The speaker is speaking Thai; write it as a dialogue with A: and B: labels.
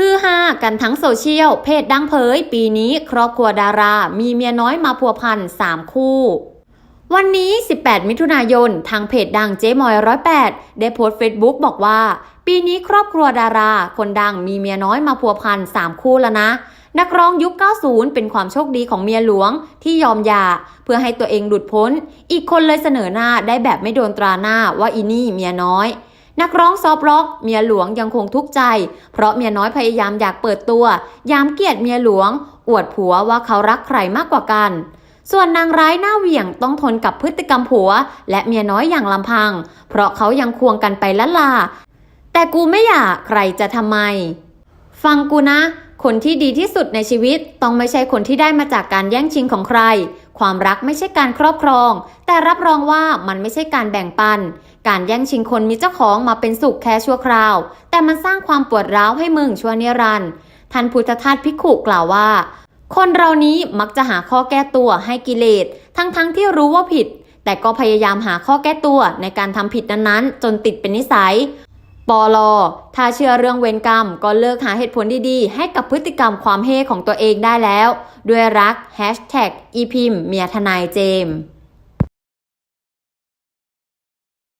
A: คือฮากันทั้งโซเชียล เพจดังเผย ปีนี้ครอบครัวดารา มีเมียน้อยมาพัวพัน3คู่วันนี้ 18 มิถุนายน ทางเพจดังเจ๊มอย108 ได้โพสต์เฟซบุ๊กบอกว่า ปีนี้ครอบครัวดารา คนดังมีเมียน้อยมาพัวพัน 3 คู่แล้วนะ นักร้องยุค 90 เป็นความโชคดีของเมียหลวงที่ยอมหย่าเพื่อให้ตัวเองหลุดพ้น อีกคนเลยเสนอหน้าได้แบบไม่โดนตราหน้าว่าอีนี่เมียน้อย นักร้องซอฟร็อกเมียหลวงยังคงทุกข์ใจ เพราะเมียน้อยพยายามอยากเปิดตัว ยามเกียดเมียหลวง อวดผัวว่าเขารักใครมากกว่ากัน ส่วนนางร้ายหน้าเหวี่ยงต้องทนกับพฤติกรรมผัว และเมียน้อยอย่างลำพัง เพราะเขายังควงกันไปละลา แต่กูไม่อยากใครจะทำไม ฟังกูนะ คนที่ดีที่สุดในชีวิตต้องไม่ใช่คนที่ได้มาจากการแย่งชิงของใคร ความรักไม่ใช่การครอบครอง แต่รับรองว่ามันไม่ใช่การแบ่งปัน การแย่งชิงคนมีเจ้าของมาเป็นสุขแค่ชั่วคราว แต่มันสร้างความปวดร้าวให้มึงชั่วนิรันดร์ท่านพุทธทาสพิขุกล่าวว่า คนเรานี้มักจะหาข้อแก้ตัวให้กิเลส ทั้งๆทที่รู้ว่าผิด แต่ก็พยายามหาข้อแก้ตัวในการทำผิดนั้นๆ จนติดเป็นนิสัย ปอลอถ้าเชื่อเรื่องเวรกรรม ก็เลิกหาเหตุผลดีๆ ให้กับพฤติกรรมความเฮ่ของตัวเองได้แล้ว ด้วยรัก Hashtag อีพิมเมียทนายเจมส์